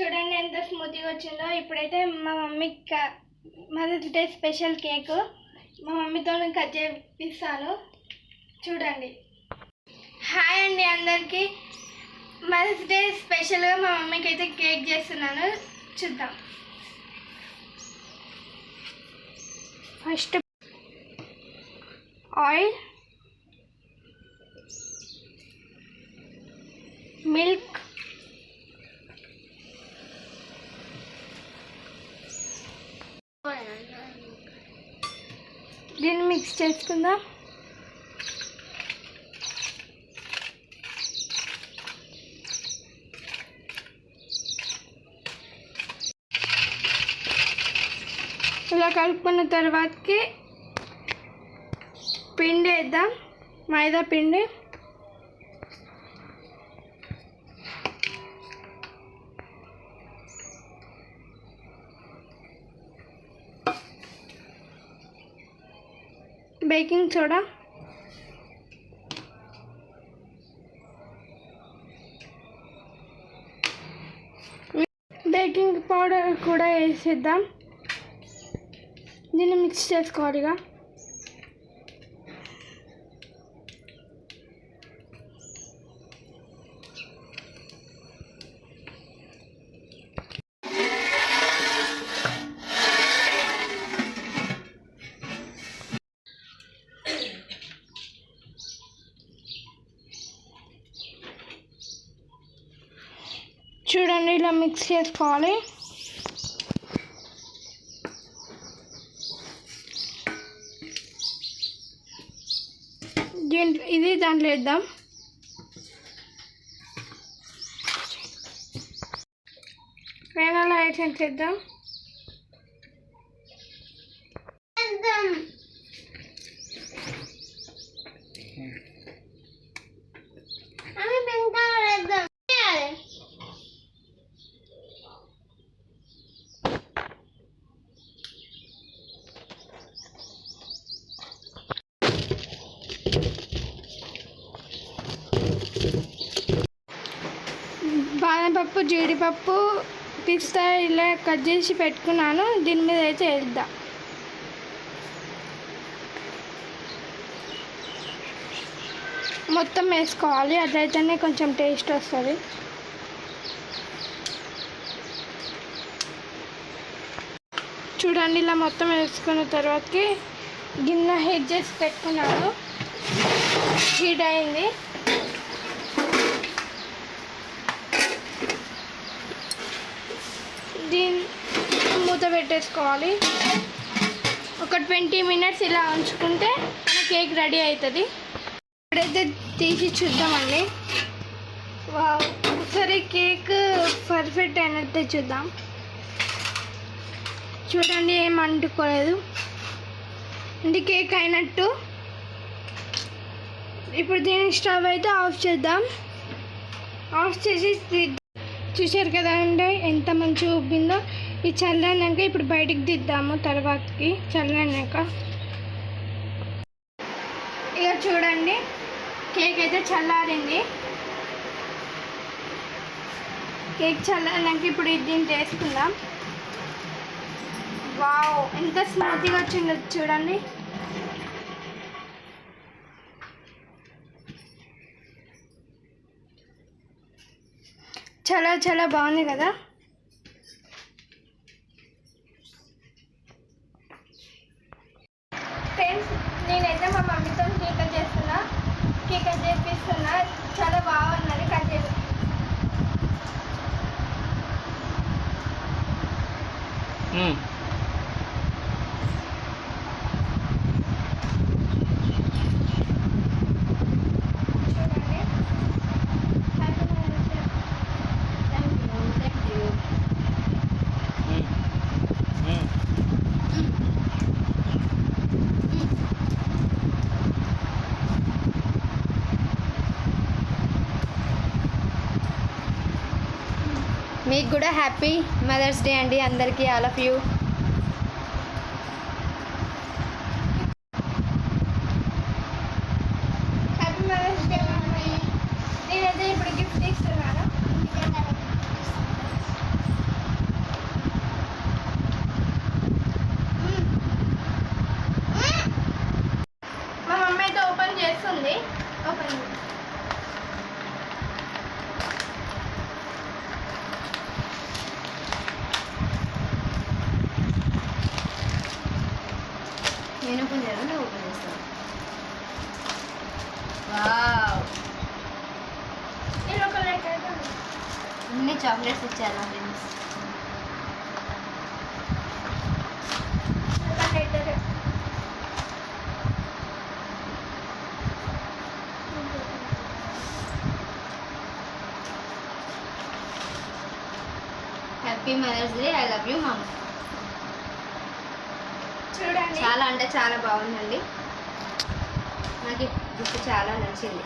చూడండి ఎంత స్మూత్గా వచ్చిందో. ఇప్పుడైతే మా mummy mother's day special cake. మా మమ్మీతో కట్ చేపిస్తాను. చూడండి. హాయ్ అండి అందరికీ. మదర్స్ డే స్పెషల్గా మా మమ్మీకి అయితే కేక్ చేస్తున్నాను. చూద్దాం. ఫస్ట్ ఆయిల్ మిల్క్ దీన్ని మిక్స్ చేసుకుందాం. ఇలా కలుపుకున్న తర్వాతకి పిండి వేద్దాం మైదా పిండి. బేకింగ్ సోడా బేకింగ్ పౌడర్ కూడా వేసేద్దాం. దీన్ని మిక్స్ చేసుకోవాలి ఇక చూడండి ఇలా మిక్స్ చేసుకోవాలి. దీంట్లో ఇది దాంట్లో వేద్దాం. వేనాల ఐటమ్స్ వేద్దాం. పప్పు జీడిపప్పు పిస్తా ఇలా కట్ చేసి పెట్టుకున్నాను. దీని మీద అయితే వేద్దాం. మొత్తం వేసుకోవాలి. అదైతేనే కొంచెం టేస్ట్ వస్తుంది. చూడండి ఇలా మొత్తం వేసుకున్న తర్వాతకి గిన్నె హీట్ చేసి పెట్టుకున్నాను. హీట్ అయింది. దీని మూత పెట్టేసుకోవాలి. ఒక ట్వంటీ మినిట్స్ ఇలా ఉంచుకుంటే మన కేక్ రెడీ అవుతుంది. ఇప్పుడైతే తీసి చూద్దామండి. వావ్ సరే కేక్ పర్ఫెక్ట్ అయినట్టే చూద్దాం. చూడండి ఏం అంటుకోలేదు. అంటే కేక్ అయినట్టు. ఇప్పుడు దీని స్టవ్ అయితే ఆఫ్ చేద్దాం. ఆఫ్ చేసి చూశారు కదా అండి ఎంత మంచిగా ఉబ్బిందో ఈ చల్లన్నాక ఇప్పుడు బయటికి దిద్దాము తర్వాతకి చల్లన్నాక ఇక చూడండి కేక్ అయితే చల్లారింది. కేక్ చల్లారినాక ఇప్పుడు దీన్ని చేసుకుందాం వావ్ ఎంత స్మూత్గా వచ్చిందో చూడండి. చాలా చాలా బాగుంది కదా? ఫ్రెండ్స్ నేనైతే మా మమ్మీతో కేక్ కట్ చేస్తున్నా. కేక్ కట్ చేపిస్తున్నా. చాలా బాగున్నది కట్ చేసి చూడండి మీకు కూడా హ్యాపీ మదర్స్ డే అండి అందరికీ ఆల్ ఆఫ్ యూ. है ना ऊपर ऐसा वाह येलो कलर का हमने चॉकलेट से चला friends happy mother's day I love you mumma చూడండి. చాలా అంటే చాలా బాగుందండి. నాకు గిఫ్ట్ చాలా నచ్చింది.